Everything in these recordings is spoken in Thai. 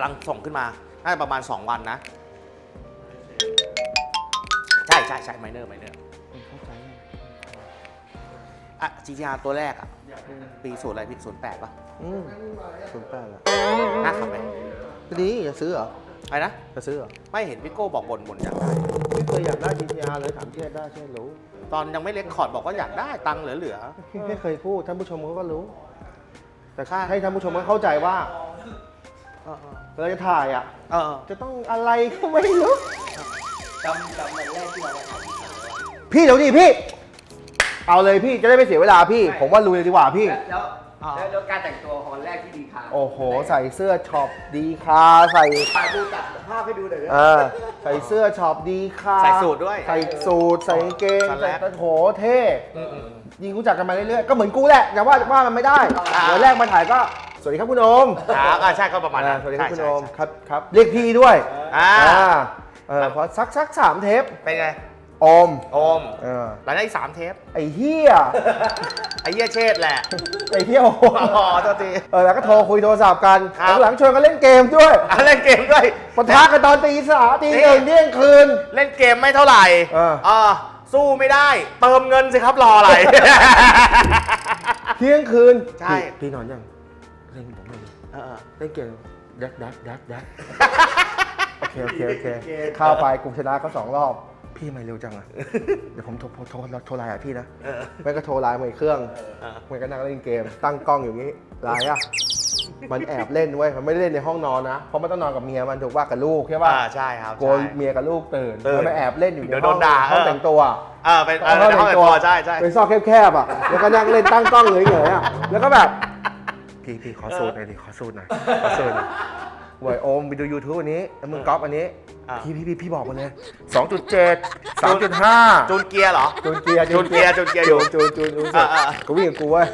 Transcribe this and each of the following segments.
ำลังส่งขึ้นมา น่าจะประมาณ 2 วันนะ ใช่ใช่ใช่ไมเนอร์ไมเนอร์เข้าใจอะ GTR ตัวแรกอะ ปีศูนย์อะไรพี่ศูนย์แปดป่ะอืมศูนย์แปดละน่าขับไหมดีจะซื้อเหรออะไรนะ จะซื้อเหรอ ไม่เห็นพี่โก้บอกบนบนอยากได้ ไม่เคยอยากได้ GTR เลยถามเชษได้เชษรู้ ตอนยังไม่เล็กคอร์ดบอกว่าอยากได้ตังค์เหลือไม่เคยพูดท่านผู้ชมเขาก็รู้ แต่ค่ะให้ท่านผู้ชมเขาเข้าใจว่า ๆเออ เวลาจะถ่ายอะ เออจะต้องอะไรก็ไม่รู้ จำจำวันแรกที่เราไปถ่ายที่ถ่ายไว้พี่เดี๋ยวดิพี่ เอาเลยพี่จะได้ไม่เสียเวลาพี่ ผมว่าลุยเลยดีกว่าพี่ แล้วแล้วแล้วการแต่งตัวของวันแรกที่ดีค่ะโอ้โห ใส่เสื้อช็อปดีคาใส่ถ่ายดูตัดภาพให้ดูหน่อยนะ เออใส่เสื้อช็อปดีคาใส่สูทด้วยใส่สูทใส่กางเกงสแลใส่ก ตะโถเท่อืมอืมยิงรู้จักกันมาเรื่อยๆ ก็เหมือนกูแหละแต่ว่าว่ามันไม่ได้ อ่าเดี๋ยวแรกมาถ่ายก็ส วัสดีครับคุณโอมครับอ่าใช่ก็ประมาณนั้นอ่าสวัสดีครับคุณใช่โอมใช่ ครับครับเรียกพี่ด้วยอ่า เออพอสักสักสามเทปเป็นไงโอมโอมเออหลังจากอีกสามเทปไอ้เฮียไอ้เหี้ยเชษแหละไอ้เฮียโอมอ๋อโทษที เออแล้วก็โทรคุยโทรศัพท์กันครับ หลังๆชวนกันเล่นเกมด้วยอะเล่นเกมด้วย ปะทะกันตอนตีสามตีหนึ่งเที่ยงคืน เล่นเกมไม่เท่าไหร่เออ เออสู้ไม่ได้ เติมเงินสิครับรออะไร เที่ยงคืนใช่ พี่พี่นอนยัง เล่นผมเลยเออเล่นเกมดักดักดักดักโอเคโอเคโอเคเข้าไปกลุ่มชนะเขาสองรอบ พี่ทำไมเร็วจังอะเดี๋ยวผมโทรโทรโทรโทรไลน์หาพี่นะเออไม่ก็โทรไลน์มาอีกเครื่องเออมันก็นั่งเล่นเกม ตั้งกล้องอย่างนี้ไลน์อะมันแอบเล่นเว้ย มันไม่ได้เล่นในห้องนอนนะ เพราะมันต้องนอนกับเมียมันถูกว่ากับลูกใช่ป่ะอ่าใช่ครับกลัวใช่เมียกับลูกตื่นตื่นมันมาแอบเล่นอยู่ในเดี๋ยวห้องโดนด่าห้องเออแต่งตัวเออเป็นเออเป็นห้องแต่งตัวใช่ใช่เป็นซอกแคบๆอะ แล้วก็นั่งเล่นตั้งกล้องเหยๆอะ แล้วก็แบบ พี่พี่ขอสูตรหน่อยดิขอสูตรหน่อยขอสูตรหน่อยเวยโอมไปดู YouTube อันนี้แล้วมึงก๊อปอันนี้ อะ พี่พี่พี่พี่บอกมาเลย 2.7 3.5จูนเกียร์เหรอ จูนเกียร์จูนเกียร์จูนเกียร์อยู่จูนจูนจูนอะอะ กูวิ่งกับกูเว้ย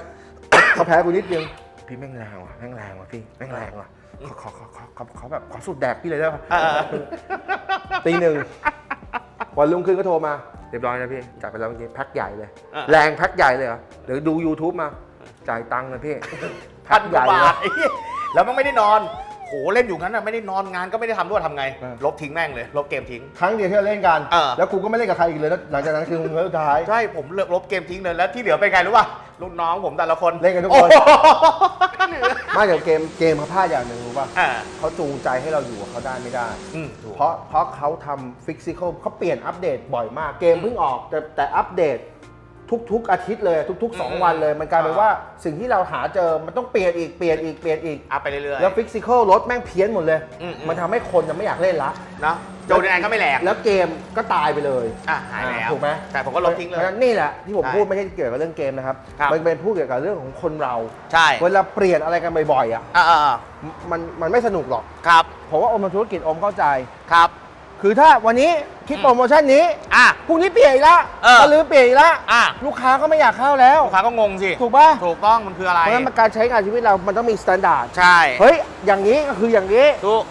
เขาแพ้กูนิดนึงพี่แม่งแรงว่ะแม่งแรงว่ะพี่แม่งแรงว่ะขอขอขอขอขอขอแบบขอสูตรแดกพี่เลยได้ปะเออเออตีหนึ่งวันรุ่งขึ้นก็โทรมาเรียบร้อยนะพี่จ่ายไปแล้วเมื่อกี้แพ็คใหญ่เลย อะ แรงแพ็คใหญ่เลยเหรอหรือดู YouTube มาจ่ายตังค์นะพี่ พัแพ็นคกใหญ่ว่าเลบายทไอ้เหี้ยแล้วมันไม่ได้นอนโหเล่นอยู่งั้นน่ะไม่ได้นอนงานก็ไม่ได้ทำด้วยทำไง เออ ลบทิ้งแม่งเลยลบเกมทิ้ง ครั้งเดียวที่เราเล่นกัน เออ แล้วกูก็ไม่เล่นกับใครอีกเลยแล้วหลังจากนั้นคือมึงเลิกสุดท้าย ใช่ผมเลิกลบเกมทิ้งเลยแล้วที่เหลือเป็นไงรู้ป่ะลูกน้องผมแต่ละคนเล่นกันทุกคน โอ้โหเหนื่อยไม่เดี๋ยวเกมเกมเขาพลาดอย่างหนึ่งรู้ป่ะอ่าเขาจูงใจให้เราอยู่กับเขาได้ไม่ได้ อืมถูก เพราะเพราะเขาทำฟิสิกอลเขาเปลี่ยนอัปเดตบ่อยมากเกมเพิ่งออกแต่แต่อัปเดต ทุกๆอาทิตย์เลยทุกๆ 2 วันเลย มันกลายเป็นว่าสิ่งที่เราหาเจอมันต้องเปลี่ยนอีกเปลี่ยนอีกเปลี่ยนอีกอัพไปเรื่อยๆ แล้วฟิสิกอลรถแม่งเพี้ยนหมดเลย อืมอืมมันทำให้คนจะไม่อยากเล่นละนะโจนยังไงก็ไม่แหลกแล้วเกมก็ตายไปเลยอะหายแล้วถูกไหมแต่ผมก็ลบทิ้งเลพยราะฉะนั้นนี่แหละที่ผมใช่พูดไม่ใช่เกี่ยวกับเรื่องเกมนะครับครับ มันเป็นพูดเกี่ยวกับเรื่องของคนเราใช่เวลาเปลี่ยนอะไรกันบ่อยๆอะอ่าอ่าอ่ามันมันไม่สนุกหรอกครับผมว่าอมทำธุรกิจอมเข้าใจ ครับ คือถ้าวันนี้คิดโปรโมชั่นนี้อะ พรุ่งนี้เปลี่ยนอีกละเออก็ลือเปลี่ยนอีกละอะ ลูกค้าก็ไม่อยากเข้าแล้ว ลูกค้าก็งงสิ ถูกป่ะถูกต้องมันคืออะไร เพราะฉะนั้นการใช้งานชีวิตเรามันต้องมีมาตรฐานใช่เฮ้ยอย่างนี้ก็คืออย่างนี้ ถูก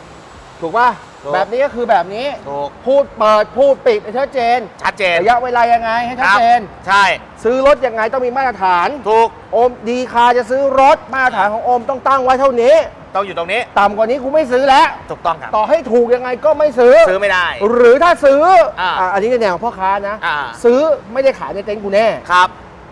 ถูกป่ะถูก แบบนี้ก็คือแบบนี้ ถูก พูดเปิดพูดปิดให้ชัดเจนชัดเจนระยะเวลายังไงให้ชัดครับเจน ใช่ ซื้อรถยังไงต้องมีมาตรฐาน ถูก โอมดีคาจะซื้อรถมาตรฐานของโอมต้องตั้งไว้เท่านี้ ต้องอยู่ตรงนี้ ต่ำกว่านี้กูไม่ซื้อแล้ว ถูกต้องครับ ต่อให้ถูกยังไงก็ไม่ซื้อ ซื้อไม่ได้ หรือถ้าซื้ออ่าอะอันนี้ในแนวของพ่อค้านะ อ่า ซื้อไม่ได้ขายในเต็นท์กูแน่ ครับ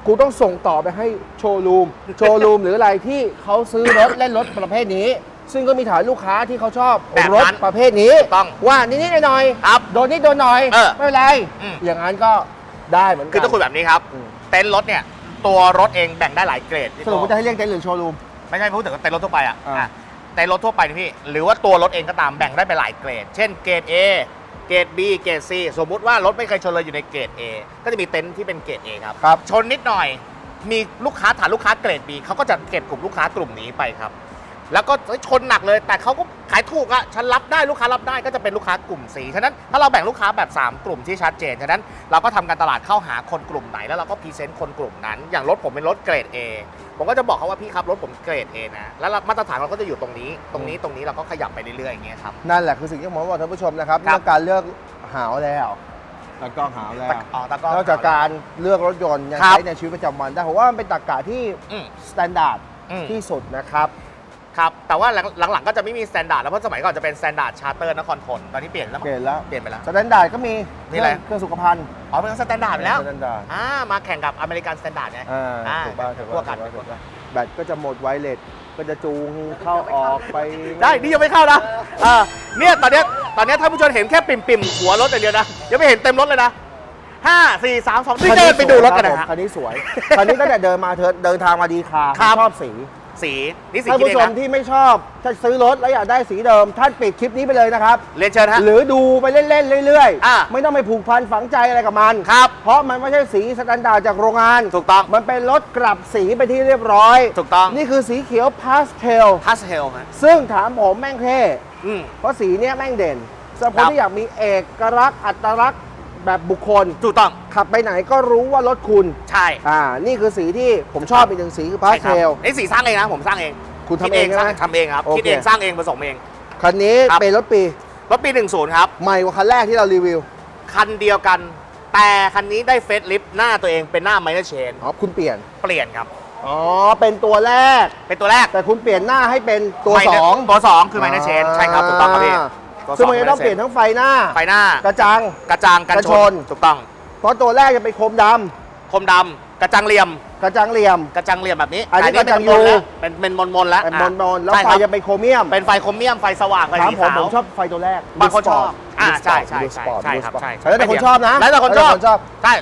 กูต้องส่งต่อไปให้โชว์รูม โชว์รูมหรืออะไรที่เขาซื้อรถเล่นรถประเภทนี้ ซึ่งก็มีฐานลูกค้าที่เขาชอบแบบรถนั้นประเภทนี้ถูกต้องว่านิดๆหน่อยๆครับโดนนิดโดนหน่อย เออไม่เป็นไร อืม อย่างนั้นก็ได้เหมือนกัคือต้องคุยแบบนี้ครับ อืมเต็นท์รถเนี่ย ตัวรถเองแบ่งได้หลายเกรดพี่สรุปโก้ว่าจะให้เรียกเต็นท์หรือโชว์รูม ไม่ใช่พูดถึงเต็นท์รถทั่วไปอะอ่า อะ เต็นท์รถทั่วไปนี่พี่ หรือว่าตัวรถเองก็ตามแบ่งได้ไปหลายเกรด เช่นเกรด A เกรด B เกรด C สมมุติว่ารถไม่เคยชนเลยอยู่ในเกรด A ก็จะมีเต็นท์ที่เป็นเกรด A ครับ ครับ ชนนิดหน่อย มีลูกค้าฐานลูกค้าเกรด B เขาก็จะเก็บกลุ่มลูกค้ากลุ่มนี้ไปครับ แล้วก็เฮ้ยชนหนักเลย แต่เขาก็ขายถูกอะฉันรับได้ลูกค้ารับได้ก็จะเป็นลูกค้ากลุ่ม C ฉะนั้นถ้าเราแบ่งลูกค้าแบบ 3 กลุ่มที่ชัดเจนฉะนั้นเราก็ทำการตลาดเข้าหาคนกลุ่มไหนแล้วเราก็พรีเซนต์คนกลุ่มนั้น อย่างรถผมเป็นรถเกรด A ผมก็จะบอกเขาว่าพี่ครับรถผมเกรด A นะแล้วมาตรฐานเราก็จะอยู่ตรงนี้ ตรงนี้ตรงนี้เราก็ขยับไปเรื่อยๆอย่างเงี้ยครับนั่นแหละคือสิ่งที่ผมบอกท่านผู้ชมนะครับครับเรื่องการเลือกหาวแล้วตากล้องหาวแล้วอ๋อตากล้องนอกจากการเลือกรถยนต์ยังครับใช้ในชีวิตประจำวันได้ผมว่ามันเป็นตรรกะที่อืมสแตนดาร์ดอืมที่สุดนะครับ ครับ แต่ว่าหลังหลังๆก็จะไม่มีสแตนดาร์ดแล้วเพราะสมัยก่อนจะเป็นสแตนดาร์ดชาร์เตอร์นครทนตอนนี้เปลี่ยนแล้วมั้งเปลี่ยนแล้วเปลี่ยนไปแล้ว สแตนดาร์ดก็มีมีอะไร เครื่องสุขภัณฑ์อ๋อเป็นสแตนดาร์ดไปแล้วสแตนดาร์ดอ่ามาแข่งกับอเมริกันสแตนดาร์ดไงอ่าอ่าถูกป่ะถูกพวป่ะกกันถูกป่ะแบตก็จะหมดไวเลสก็จะจูงเข้าออกไปได้นี่ยังไม่เข้านะอ่าเนี่ยตอนเนี้ยตอนเนี้ยท่านผู้ชมเห็นแค่ปิ่มปิ่มๆหัวรถอย่างเดียวนะยังไม่เห็นเต็มรถเลยนะห้าสี่สามสองนี่เดินไปดูรถกันนะคฮะคันนี้สวยคันนี้ตั้งแต่เดินมาเธอเดินทางมาดีคาครับชอบสี สีนี่สีท่านคิดผู้เองชมนะที่ไม่ชอบถ้าซื้อรถแล้วอยากได้สีเดิม ท่านปิดคลิปนี้ไปเลยนะครับ เรียนเชิญฮะ หรือดูไปเล่น ๆ เรื่อยอะไม่ต้องไปผูกพันฝังใจอะไรกับมัน ครับ เพราะมันไม่ใช่สีสแตนดาร์ดจากโรงงาน ถูกต้อง มันเป็นรถกลับสีไปที่เรียบร้อย ถูกต้อง นี่คือสีเขียวพาสเทลพาสเทลฮะซึ่งถามผมแม่งเท่ อืม เพราะสีเนี้ยแม่งเด่นสำหรับคครันบที่อยากมีเอกลักษณ์อัตลักษณ์ แบบบุคคล ถูกต้อง ขับไปไหนก็รู้ว่ารถคุณ ใช่อ่า นี่คือสีที่ผมชอบอีกหนึ่งสีคือพาสใช่เทครับลนี่สีสร้างเองนะ ผมสร้างเอง คุณทำดเองใช่ไหมสร้ทำเองครับโอเคคิดเองสร้างเองผสมเอง คันนี้ครับเป็นรถปี รถปี 10 ครับ ใหม่กว่าคันแรกที่เรารีวิว คันเดียวกัน แต่คันนี้ได้เฟซลิฟต์หน้าตัวเองเป็นหน้าไมเนอร์เชนอ๋อ คุณเปลี่ยน เปลี่ยนครับ อ๋อ เป็นตัวแรก เป็นตัวแรก แต่คุณเปลี่ยนหน้าให้เป็นตัว Minor- สองตัว2คือไมเนอร์เชนใช่ครับ ถูกต้องครับพี่ตัว ซึ่งมันสจะต้องเปลี่ยนทั้งไฟหน้า ไฟหน้า กระจัง กระจังกันกระชชนนถูกต้อง เพราะตัวแรกจะเป็นโคมดคมดำกระจังเหลี่ยมำกระจังเหลี่ยม กระจังเหลี่ยมแบบนี้ อันนี้เป็กระจังมนๆยูแล้วเป็นเป็นมนมนๆแล้วเป็นอะมนมนๆแล้วใช่ไฟครับจะเป็นโครเมียม เป็นไฟโครเมียมไฟสว่างไฟถามสีผมขาผวมชอบไฟตัวแรกบางคนชอบ Blue Spot อ่า Blue ใช่ Spot ใช่ Blue ใช่ Spot ใช่ Blue ครับ Spot ใช่แล้วแต่คนชอบนะแล้วแต่คนชอบแล้วแต่ใช่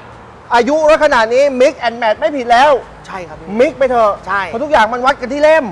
อายุรถขนาดนี้ mix and match ไม่ผิดแล้ว ใช่ครับพี่มิกไปเถอะใช่เพราะทุกอย่างมันวัดกันที่เล่ม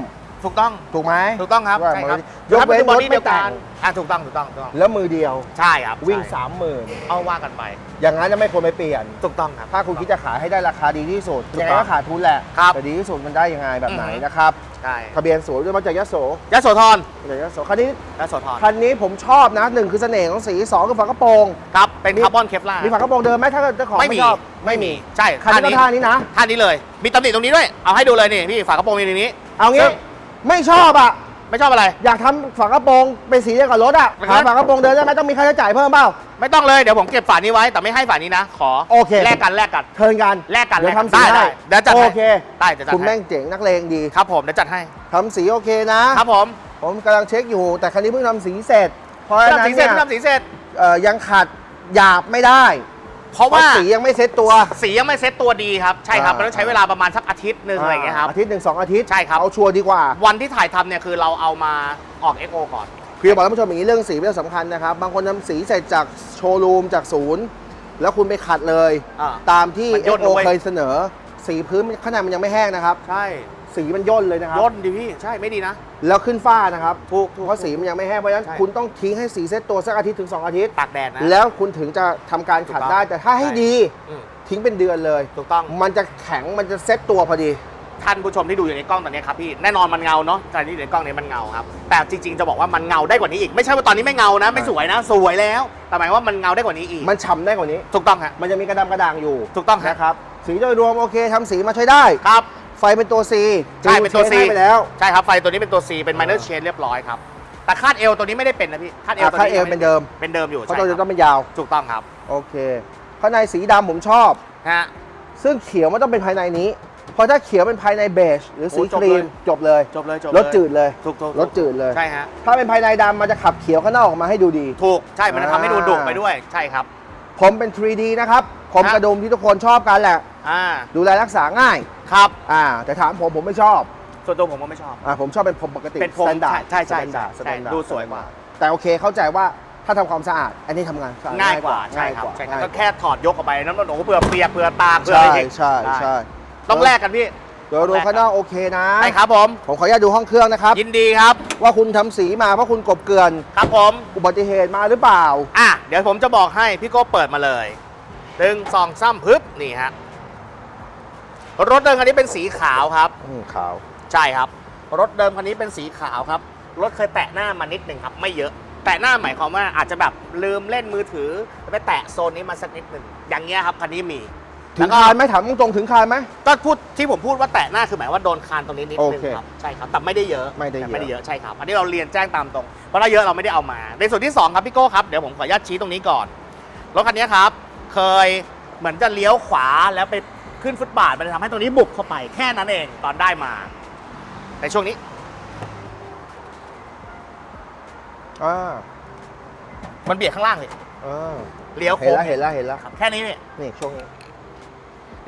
ถูกต้อง ถูกไหมถูกต้องครับว่าใช่ครับยกเว้นถ้าป็รถบอดี้ไม่เดียวกัแต่นงอะถูกต้องถูกต้องถูกต้อง แล้วมือเดียว ใช่ครับวิ่ง ใช่สามหมื่นเอาว่ากันไป อย่างนั้นจะไม่ควรไปเปลี่ยน ถูกต้องครับ ถ้าคุณคิดจะขายให้ได้ราคาดีที่สุดถูกยังไงต้องก็ขาดทุนแหละครับแต่ดีที่สุดมันได้ยังไงแบบไหนอือฮึ นะครับ ใช่ทะเบียนสวยด้วยมาจากยโสยโสธรมาจากยโสคันนี้ยโสธรคันนี้ผมชอบนะหนึ่งคือเสน่ห์ของสีสองคือฝากระโปรง ครับ เป็นมีคาร์บอนเคฟลาร์มีฝากระโปรงเดิมไหมถ้าเกิดเจ้าของไม่ไม่มีชอบไม่มีใช่คันนี้ก็ท่านี้นะ ท่านี้เลย มีตำหนิตรงนี้ด้วย เอาให้ดูเลยนี่พี่ฝากระโปรงมีในนี้ เอาซึ่งี้ง ไม่ชอบอะ ไม่ชอบอะไร อยากทำฝากระโปรงเป็นสีเดียวกับรถอะครับหาฝากระโปรงเดินได้ไหมต้องมีค่าใช้จ่ายเพิ่มเปล่า ไม่ต้องเลยเดี๋ยวผมเก็บฝานี้ไว้แต่ไม่ให้ฝานี้นะ ขอโอเค แลกกันแลกกัน เทิร์นกันแลกกันเดี๋ยวแลกกันทำสีได้ให้ได้เดี๋ยวจัดให้ โอเคได้เดี๋ยวจัดคุณให้แม่งเจ๋งนักเลงดีครับผมเดี๋ยวจัดให้ทำสีโอเคนะ ครับผมผมกำลังเช็คอยู่ แต่คันนี้เพิ่งทำสีเสร็จ เพราะฉะนั้นทำสีเสร็เนี่จยทำสีเสร็จ เอ่อยังขัดหยาบไม่ได้ เพราะเพว่าราะสียังไม่เซ็ตตัวสียังไม่เซ็ตตัวดีครับใช่ครับอ่ามันต้องใช้เวลาประมาณสักอาทิตย์หนึ่งอะไรอย่างเงี้ยครับ อาทิตย์หนึ่งสองอาทิตย์ใช่ครับ เอาชัวร์ดีกว่า วันที่ถ่ายทำเนี่ยคือเราเอามาออก XO ก่อน คือบอกท่านผู้ชมอย่างนี้เรื่องสีเป็นเรื่องสำคัญนะครับ บางคนทำสีเสร็จจากโชว์รูมจากศูนย์ แล้วคุณไปขัดเลย อ่าตามที่มันย่นโอด้วยเคยเสนอ สีพื้นข้างในมันยังไม่แห้งนะครับ ใช่ สีมันย่นเลยนะครับย่นดิพี่ใช่ไม่ดีนะ แล้วขึ้นฝ้านะครับถูกถูกเพราะสีมันยังไม่แห้งเพราะฉะนั้นใช่คุณต้องทิ้งให้สีเซ็ตตัวสักอาทิตย์ถึง 2 อาทิตย์ตากแดดนะแล้วคุณถึงจะทำการขัดถูกต้องได้แต่ถ้าให้ใช่ดีอืมทิ้งเป็นเดือนเลยถูกต้องมันจะแข็งมันจะเซ็ตตัวพอดีท่านผู้ชมที่ดูอยู่ในกล้องตอนนี้ครับพี่แน่นอนมันเงาเนาะแต่ที่อยู่ในกล้องนี้มันเงาครับแต่จริง ๆ จะบอกว่ามันเงาได้กว่านี้อีกไม่ใช่ว่าตอนนี้ไม่เงานะไม่สวยนะ สวยแล้วแต่หมายว่ามันเงาได้กว่านี้อีก มันฉ่ำได้กว่านี้ ถูกต้องฮะมันจะมีกระดำกระด่างอยู่ ถูกต้องฮะนะครับสีโดยรวมโอเคทำสีมาใช้ได้ครับ ไฟเป็นตัว C ใช่เป็นตัว C ไปแล้วใช่ครับไฟตัวนี้เป็นตัว C เป็น minor chain เรียบร้อยครับ แต่คาดเอวตัวนี้ไม่ได้เป็นนะพี่คาดเอวอะตัวค่านี้เอวเป็นเดิม เป็นเดิมอยู่เพราะใช่ตัวคจะรับต้องเป็นยาว ถูกต้องครับโอเค ข้างในสีดำผมชอบ ฮะ ซึ่งเขียวมันต้องเป็นภายในนี้ เพราะถ้าเขียวเป็นภายในเบจหรือสีโอ้จคบรีเลย มจบเลยจบเลยจบรถจืดเลย ถูกถูกรถจืดเลย ใช่ฮะถ้าเป็นภายในดำมันจะขับเขียวข้างนอกออกมาให้ดูดี ถูกใช่มันจะทำให้ดูดุไปด้วยใช่ครับ ผมเป็น 3D นะครับ ผมฮะกระดุมที่ทุกคนชอบกันแหละ อ่า ดูแลรักษาง่าย ครับ อ่า แต่ถามผมผมไม่ชอบ ส่วนตัวผมก็ไม่ชอบ อ่า ผมชอบเป็นผมปกติเป็นผม standard ใช่ใช่ standard ใช่ standard ดูสวยกว่า แต่โอเคเข้าใจว่าถ้าทำความสะอาด อันนี้ทำงานสะอดง่ายกว่าใช่ง่ายครับกว่าใช่ครับง่ายก็กว่าแค่ถอดยกออกไปน้ำมันโอ้โหเผื่อเปียกเผื่อตากเผื่อใช่อะไรอย่างงี้ใช่ใช่ต้องแลกกันพี่ โดยรวมข้างนอกโอเคนะใช่ครับผม ผมขออนุญาตดูห้องเครื่องนะครับ ยินดีครับ ว่าคุณทำสีมาเพราะคุณกบเกลื่อน ครับผม อุบัติเหตุมาหรือเปล่า อะ เดี๋ยวผมจะบอกให้พี่โก้เปิดมาเลยหนึ่งสองซ้ำพึบนี่ฮะ รถเดิมคันนี้เป็นสีขาวครับ อืมขาว ใช่ครับ รถเดิมคันนี้เป็นสีขาวครับ รถเคยแตะหน้ามานิดหนึ่งครับ ไม่เยอะ แตะหน้าหมายความว่าอาจจะแบบลืมเล่นมือถือไปแตะโซนนี้มาสักนิดหนึ่งอย่างเงี้ยครับคันนี้มี ถึแล้วงก็คานไหมถามตรงๆถึงคานไหม ก็พูดที่ผมพูดว่าแตะหน้าคือหมายว่าโดนคานตรงนี้นิดนึงโอเคครับใช่ครับแต่ไม่ได้เยอะไม่ได้เยอะไม่ได้เยอะใช่ครับอันนี้เราเรียนแจ้งตามตรงเพราะถ้าเยอะเราไม่ได้เอามา ในส่วนที่2ครับพี่โก้ครับเดี๋ยวผมขออนุญาตชี้ตรงนี้ก่อนรถคันนี้ครับเคยเหมือนจะเลี้ยวขวาแล้วไปขึ้นฟุตบาทมันจะทำให้ตรงนี้บุบเข้าไปแค่นั้นเองตอนได้มาในช่วงนี้ อ่ามันเบียดข้างล่างเลยอ่าเลี้ยวเห็นโค้งแล้วเห็นแล้วเห็นแล้วครับแค่นี้นี่นี่ช่วงนี้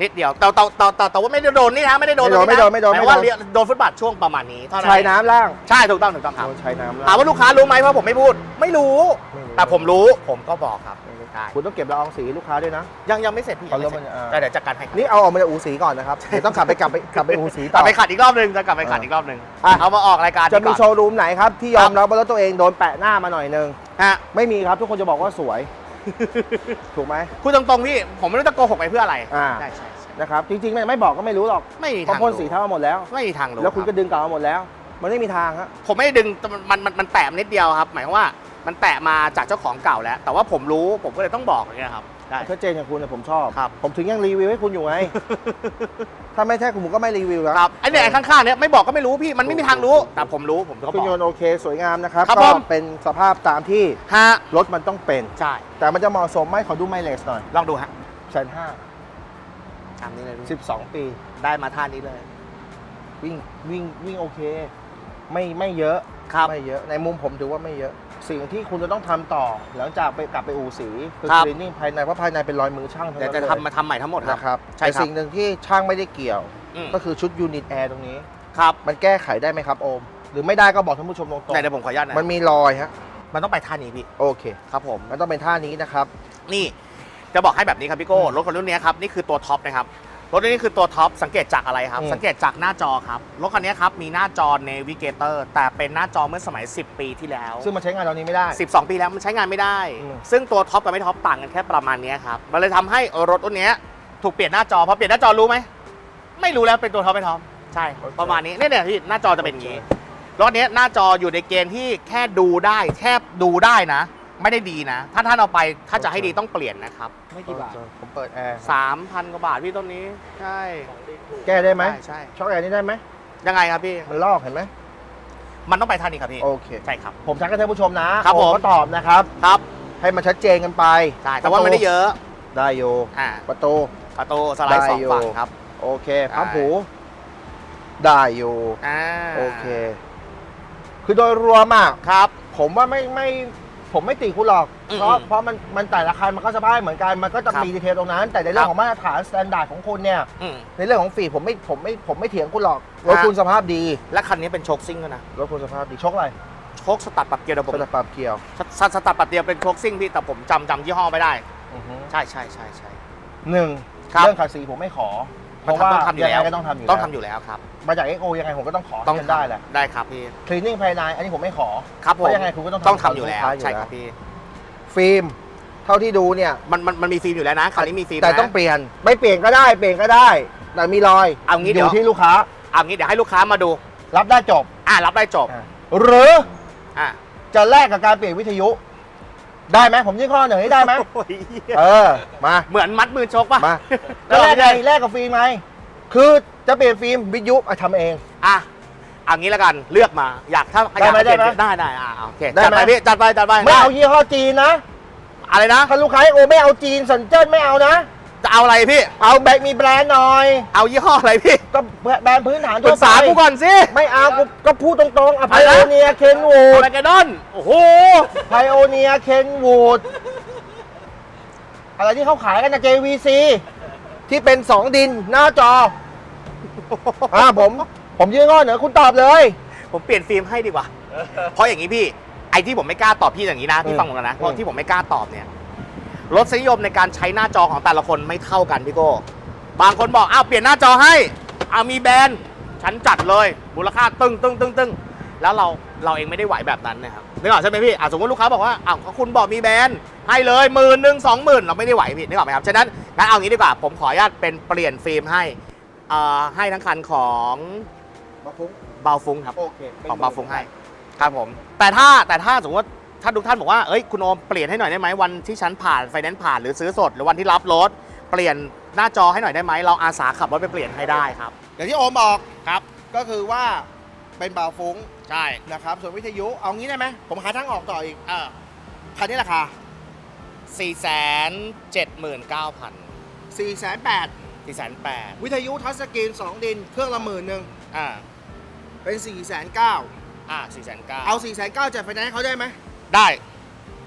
นิดเดียวแต่แต่แต่แต่แต่ว่าไม่ได้โดนนี่นะไม่ได้โดนไม่โดนตรงะไม่โดนไม่โดนหายว่าไม่โดนเลี้ยวโดนฟุตบาทช่วงประมาณนี้เท่านั้นชายน้ำล่างใช่ถูกต้องถูกต้องครับโดนชายน้ำล่าง ถามว่าลูกค้ารู้ไหมเพราะผมไม่พูด ไม่รู้ ไม่รู้ แต่ผมรู้ผมก็บอกครับใช่คุณต้องเก็บละอองสีให้ลูกค้าด้วยนะ ยังยังไม่เสร็จพี่เอายังไม่เสร็จแล้วมันอ่า แต่เดี๋ยวจัดการให้ครับนี่เอาออกมาจากอูสีก่อนนะครับเดี๋ยวต้องกลับไปกลับไปกลับไปอูสีกต่ลัอบไปขัดอีกรอบหนึงจะกลับไปขัดอีกรอบหนึงอะ เอามาออกรายการจะมีดีกว่าโชว์รูมไหนครับที่ยอมรับว่ารถตัวเองโดนแปะหน้ามาหน่อยนึงฮะ ไม่มีครับทุกคนจะบอกว่าสวย ถูกไหม พูดตรงๆพี่ ผมไม่รู้จะโกหกไปเพื่ออะไรอ่า ใช่ใช่ใช่นะครับ จริงๆไม่ไม่บอกก็ไม่รู้หรอกไม่มีเพราะทางพ่นรู้สีเท่าหมดแล้ว ไม่มีทางรู้แล้วคุณรัก็บดึงกลับมาหมดแล้ว มันไม่มีทางฮะ ผมไม่ได้ดึงมันมันมันแตะมานิดเดียวครับ หมายความว่ามันแตะมาจากเจ้าของเก่าแล้ว แต่ว่าผมรู้ผมก็เลยต้องบอกอย่างเงี้ยครับ ได้ ชัดเจนอย่างคุณเนี่ยผมชอบ ครับ ผมถึงยังรีวิวให้คุณอยู่ไง ถ้าไม่ใช่คุณผมก็ไม่รีวิวแล้วครับไอ้เนี่ยไอ้ข้างๆเนี่ยไม่บอกก็ไม่รู้พี่มันไม่มีทางรู้ แต่ผมรู้ผมก็เครื่บองอยกนต์โอเคสวยงามนะครับครับก็ผม เป็นสภาพตามที่ฮะรถมันต้องเป็น ใช่แต่มันจะเหมาะสมไหมขอดูไมล์เลสหน่อยลองดูฮะแสนห้าตามนี้เลยสิบสองปี ได้มาท่านี้เลย วิ่งวิ่งวิ่งโอเค ไม่ไม่เยอะครับ ไม่เยอะในมุมผมถือว่าไม่เยอะ สิ่งที่คุณจะต้องทำต่อ หลังจากไปกลับไปอู่สีคือครับ คลีนนิ่งภายในเพราะภายในเป็นรอยมือช่างทั้งเดี๋ยวนั้นจะเลยทำมาทำใหม่ทั้งหมดครับ นะครับใช่แต่ครับ สิ่งหนึ่งที่ช่างไม่ได้เกี่ยว อืมก็คือชุดยูนิตแอร์ตรงนี้ ครับมันแก้ไขได้ไหมครับโอม หรือไม่ได้ก็บอกท่านผู้ชมตรงไหนเดี๋ยวผมขออนุญาตนะๆมันมีรอยฮะมันต้องไปท่านี้พี่โอเค ครับผม มันต้องเป็นท่านี้นะครับ นี่จะบอกให้แบบนี้ครับพี่โก้รถคันรุ่นนี้ครับนี่คือตัวท็อปนะครับ รถรุ่นนี้คือตัวท็อปสังเกตจากอะไรครับอืมสังเกตจากหน้าจอครับ รถคันนี้ครับมีหน้าจอ Navigator แต่เป็นหน้าจอเมื่อสมัย 10 ปีที่แล้ว ซึ่งมันใช้งานตอนนี้ไม่ได้ 12 ปีแล้วมันใช้งานไม่ได้อืมซึ่งตัวท็อปกับไม่ท็อปต่างกันแค่ประมาณเนี้ยครับมันเลยทำให้รถรุ่นเนี้ยถูกเปลี่ยนหน้าจอพอเปลี่ยนหน้าจอรู้ไหมไม่รู้แล้วเป็นตัวท็อปไม่ท็อปใช่ประมาณนี้เนี่ยเนี่ยที่หน้าจอจะเป็นอย่างนี้รถเนี้ยหน้าจออยู่ในเกณฑ์ที่แค่ดูได้แค่ดูได้นะ ไม่ได้ดีนะ ถ้าท่านเอาไปถ้าจะให้ดีต้องเปลี่ยนนะครับไม่กี่บาทผมเปิดแอร์สามพันกว่าบาทพี่ต้นนี้ ใช่แก้ได้ไหมใช่ใช่ช็อคแอร์นี่ได้ไหมยังไงครับพี่ มันลอกเห็นไหมมันต้องไปท่านี้ครับพี่โอเคใช่ครับ ผมทักให้ท่านผู้ชมนะครับผมก็ตอบนะครับครับ ให้มันชัดเจนกันไปใช่แต่ว่าไม่ได้เยอะได้โยอ่าประตูประตูสไลด์สองได้อยู่ฝั่งครับ โอเคพับหูได้อยู่อ่าโอเค คือโดยรวมอะครับ ผมว่าไม่ไม่ ผมไม่ติคุณหรอก อืมเพราะเพราะมันมันแต่ละคันมันก็สภาพเหมือนกันมันก็จะครับ มีดีเทลตรงนั้น แต่ในเรื่อครังบของมาตรฐานสแตนดาร์ดของคุณเนี่ยอืม ในเรื่องของฟีดผมไม่ผมไม่ผมไม่เถียงคุณหรอกรถฮะ คุณสภาพดีและคันนี้เป็นโชคซิ่งด้วยนะรถคุณสภาพดีชกอะไรโชคสตัดปรับเกียร์ระบบสลับปรับเกียวสสตัดปรับเกียร์เป็นโชคซิ่งพี่แต่ผมจำจำยี่ห้อไม่ได้ใช่ใช่ใช่ใช่ หนึ่งครับ เรื่องขัดสีผมไม่ขอ เพราะว่าต้องทำอยู่ยังแล้วไงก็ต้องทำอยู่ต้องแล้วทำอยู่แล้วครับ มาจาก XO ยังไงผมก็ต้องขอต้องให้มันได้แหละได้ครับพี่คลีนนิ่งภายในอันนี้ผมไม่ขอครับผมเพราะยังไงคุณก็ต้องทำต้องทำอยู่แล้วลูกค้าอยู่ใช่แล้วครับพี่ฟิล์มเท่าที่ดูเนี่ยมันมันมันมีฟิล์มอยู่แล้วนะคันนี้มีฟิล์มแต่นะต้องเปลี่ยนไม่เปลี่ยนก็ได้เปลี่ยนก็ได้ แต่มีรอยเอางี้เดี๋อยวยู่ที่ลูกค้าเอางี้เดี๋ยวให้ลูกค้ามาดู รับได้จบ อ่ารับได้จบ หรืออ่าจะแลกกับการเปลี่ยนวิทยุ ได้ไหมผมยื่นข้อเสนอให้ได้ไหมโอ้ยเออมาเหมือนมัดมือชกป่ะมาแล้แล้ววเราแลกไม่ไงได้แลกกับฟิล์มไงคือจะเปลี่ยนฟิล์มวิทยุอะทำเอง อะเอางี้แล้วกันเลือกมาอยากถ้าได้ไหมอยากได้ไหมเปลี่ยนได้ได้อ่าโอเคได้จัดไหม ไปพี่จัดไปจัดไปไม่เอายี่ห้อจีนนะอะไรนะ ถ้าลูกค้าโอไม่เอาจีนสันเจิ้นไม่เอานะ จะเอาอะไรพี่ เอาแบรนด์มีแบรนด์หน่อย เอายี่ห้ออะไรพี่ก็แบรนด์พื้นฐานปรึทั่วกไปษากูก่อนสิ ไม่เอากูก็พูดตรงๆออะภัไรยนะโอเนียเคนวูดแมกกาดอน โอ้โห ไพโอเนียเคนวูดอะไรที่เขาขายกันนะ JVC ที่เป็น 2 ดินหน้าจอ อ่าผม ผมยื่นข้อเสนอคุณตอบเลย ผมเปลี่ยนฟิล์มให้ดีกว่า เพราะอย่างนี้พี่ ไอ้ที่ผมไม่กล้าตอบพี่อย่างนี้นะ พี่อืมฟังผมกันนะ เพอืราะมที่ผมไม่กล้าตอบเนี่ย รสนิยมในการใช้หน้าจอของแต่ละคนไม่เท่ากันพี่โก้บางคนบอกอ้าวเปลี่ยนหน้าจอให้เอามีแบรนด์ฉันจัดเลยมูลค่าตึ้งตึ้งตึ้งตึ้งแล้วเราเราเองไม่ได้ไหวแบบนั้นนะครับนึกออกใช่ไหมพี่อะสมมติลูกค้าบอกว่าอ้าวก็คุณบอกมีแบรนด์ให้เลยหมื่นหนึ่งสองหมื่นเราไม่ได้ไหวพี่นึกออกไหมครับฉะนั้นงั้นเอางี้ดีกว่าผมขออนุญาตเป็นเปลี่ยนฟิล์มให้เอ่อให้ทั้งคันของมาฟุ้งเบาฟุ้งครับโอเคของบาฟุงให้ครับผม แต่ถ้าแต่ถ้าสมมติว่า ถ้าทุกท่านบอกว่าเอ้ยคุณโอมเปลี่ยนให้หน่อยได้ไหมวันที่ฉันผ่านไฟแนนซ์ผ่านหรือซื้อสด หรือวันที่รับรถ เปลี่ยนหน้าจอให้หน่อยได้ไหมเราอาสาขับรถไปเปลี่ยนให้ได้ครับอย่างที่โอมบอกครับก็คือว่าเป็นบาวฟุ้งใช่นะครับส่วนวิทยุเอางี้ได้ไหมผมหาทางออกต่ออีกเออคันนี้ราคาสี่แสนเจ็ดหมื่นเก้าพัน4 8 0 0สี่แสนแปดวิทยุทัชสกรีน2 ดิน เครื่องละหมื่นหนึ่งอ่าเป็น 4 9 0 0 0อ่าสี่แสนเก้าเอา 4 9 0 0 0จ่ายไฟแนนซ์ให้เขาได้ไหม ได้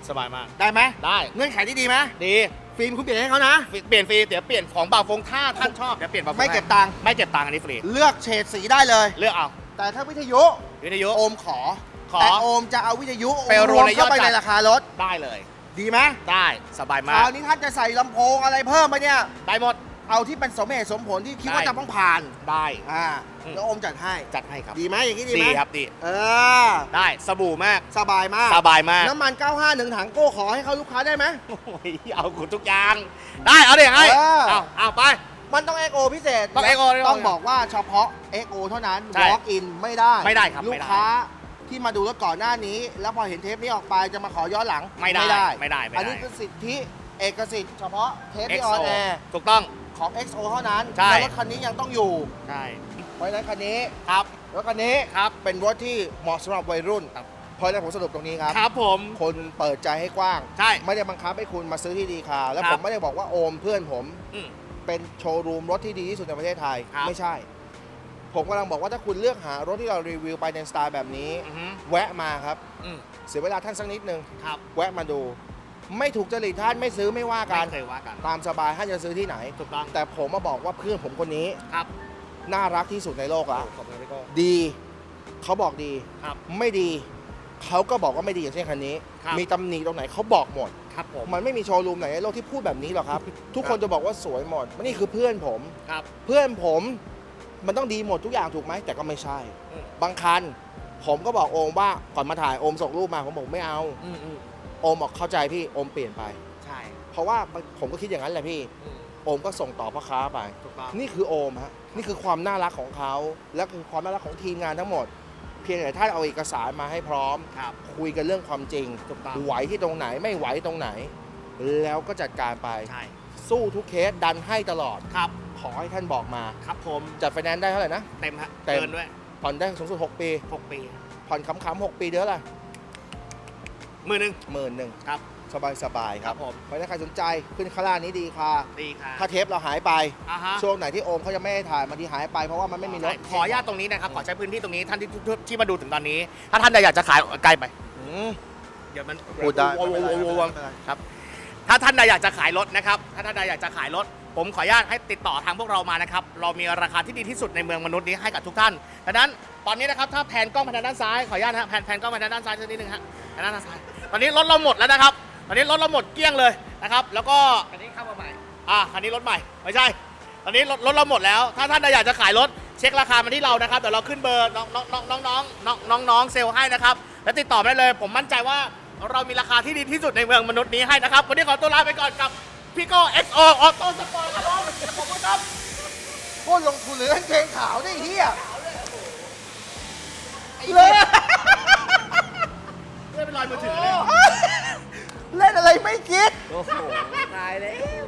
สบายมาก ได้ไหมได้เงื่อนไขที่ดีไหมดีฟิล์มคุณเปลี่ยนให้เขานะ เปลี่ยนฟรีเดี๋ยวเปลี่ยนของบาฟงถ้าท่านชอบเดี๋ยวเปลี่ยนบาฟงไม่เก็บให้ตังค์ไม่เก็บตังค์อันนี้ฟรีเลือกเฉดสีได้เลย เลือกเอา แต่ถ้าวิทยุวิทยุโอมขอขอแต่โอมจะเอาวิทยุไปรวมในยอดเข้าไปจ่ายในราคารถได้เลย ดีไหมได้สบายคมารากวนี้ท่านจะใส่ลำโพงอะไรเพิ่มไหมเนี่ยได้หมด เอาที่เป็นสมเหตุสมผลที่คิดว่าได้ จะต้องผ่านได้อ่าอืมแล้วโอมจัดให้จัดให้ครับดีไหมอย่างนี้ดีไหมดีครับดีเออ ได้สบู่มาก สบายมาก สบายมากน้ำมัน 95หนึ่งถังโก้ขอให้เขาลูกค้าได้ไหม โอ้ยเอาคุณทุกอย่าง ได้เอาเดี๋ยวให้เออ เอาเอาไป มันต้อง XO พิเศษต้อง XO และต้องบอกว่าเฉพาะ XO เท่านั้น ใช่ walk in ไม่ได้ไม่ได้ครับลูไม่กได้ ค้าที่มาดูรถก่อนหน้านี้ แล้วพอเห็นเทปนี้ออกไปจะมาขอย้อนหลังไม่ได้ไม่ได้ไม่ได้ไม่ได้อันนี้คือสิทธิ เอกสิทธิ์เฉพาะเทปที่อ XO อนแอร์ถูกต้อง ของ XO เท่านั้นใช่แล้วรถคันนี้ยังต้องอยู่ ใช่ เพราะฉะนั้นคันนี้ครับรถคันนี้ครับ เป็นรถที่เหมาะสำหรับวัยรุ่นครับ เพราะฉะนั้นผมสรุปตรงนี้ครับ ครับผม คนเปิดใจให้กว้าง ใช่ ไม่ได้บังคับให้คุณมาซื้อที่ดีคาร์แล้วครับผมไม่ได้บอกว่าโอมเพื่อนผม อืม เป็นโชว์รูมรถที่ดีที่สุดในประเทศไทย ครับ ไม่ใช่ ผมกำลังบอกว่าถ้าคุณเลือกหารถที่เรารีวิวไปในสไตล์แบบนี้ อือฮึแวะมาครับ อืมเสียเวลาท่านสักนิดนึง ครับ แวะมาดู ไม่ถูกจริตท่านไม่ซื้อไม่ว่ากัไม่นเคยว่ากันตามสบายท่านจะซื้อที่ไหน ถูกต้องแต่ผมมาบอกว่าเพื่อนผมคนนี้ ครับน่ารักที่สุดในโลกละขอบคุณพี่โก้ดีเขาบอกดี ครับ ไม่ดี เขาก็บอกว่าไม่ดีอย่างเช่นคันนี้ ครับ มีตำหนิตรงไหนเขาบอกหมด ครับผมมันไม่มีโชว์รูมไหนในโลกที่พูดแบบนี้หรอกครับ ทุกคนจะบอกว่าสวยหมดนี่คือเพื่อนผม ครับ เพื่อนผมมันต้องดีหมดทุกอย่างถูกไหมแต่ก็ไม่ใช่ อืม บางคัน ผมก็บอกโอมว่าก่อนมาถ่ายโอมส่งรูปมาผมบอกไม่เอา อืมอืม โอมบอกเข้าใจพี่โอมเปลี่ยนไป ใช่เพราะว่าผมก็คิดอย่างนั้นแหละพี่ อืมโอมก็ส่งต่อพ่อค้าไป ถูกต้องนี่คือโอมฮะนี่คือความน่ารักของเขาและคือความน่ารักของทีมงานทั้งหมด เพียงแต่ท่านเอาเอกสารมาให้พร้อม ครับ คุยกันเรื่องความจริง ถูกต้อง ไหวที่ตรงไหนไม่ไหวตรงไหน แล้วก็จัดการไป ใช่สู้ทุกเคสดันให้ตลอด ครับขอให้ท่านบอกมา ครับผมจัดไฟแนนซ์ได้เท่าไหร่นะ เต็มฮะเต็ม เกินด้วยผ่อนได้สูงสุด 6 ปีหกปีผ่อนขำๆ6 ปีเดือนละ มือหนึ่ง หมื่นหนึ่งครับสบายสบายๆคครัรับบผม เพราะฉะนั้นใครสนใจขึ้นข้างล่างนี้ดีค่ะ ดีค่ะถ้าเทปเราหายไป อ่าฮะช่วงไหนที่โอมเขายังไม่ได้ถ่ายบางทีหายไปเพราะว่ามันไม่มีรถขออนุญาตตรงนี้นะครับ ขอใช้พื้นที่ตรงนี้ท่านที่ที่ที่มาดูถึงตอนนี้ ถ้าท่านอยากจะขายใกล้ไป อืมเดี๋ยวมันพูดได้วงวงวงวงวงไม่เป็นไรครับ ถ้าท่านใดอยากจะขายรถนะครับ ถ้าท่านใดอยากจะขายรถ ผมขออนุญาตให้ติดต่อทางพวกเรามานะครับ เรามีราคาที่ดีที่สุดในเมืองมนุษย์นี้ให้กับทุกท่านดังนั้น ตอนนี้นะครับ ถ้าแผนกล้องมาทางด้านซ้าย ขออนุญาตนะฮะแผนแผนกล้องมาทางด้านซ้ายสักนิดนึงฮะทางด้านซ้าย ตอนนี้รถเราหมดแล้วนะครับ ตอนนี้รถเราหมดเกลี้ยงเลยนะครับ แล้วก็ อันนี้เข้ามาใหม่ อะคันนี้รถใหม่ ไม่ใช่ ตอนนี้รถรถเราหมดแล้ว ถ้าท่านอยากจะขายรถเช็คราคามาที่เรานะครับ เดี๋ยวเราขึ้นเบอร์น้องน้องน้องน้องน้องน้องน้องเซลให้นะครับ แล้วติดต่อได้เลย ผมมั่นใจว่าเรามีราคาที่ดีที่สุดในเมืองมนุษย์นี้ให้นะครับ วันนี้ขอตัวลาไปก่อนกับพี่โก้ XO Auto Sport ครับผมขอบคุณครับ โคตรลงทุนเลยกางเกงขาวนี่เฮียเลิศ โอ้โห ตายแล้ว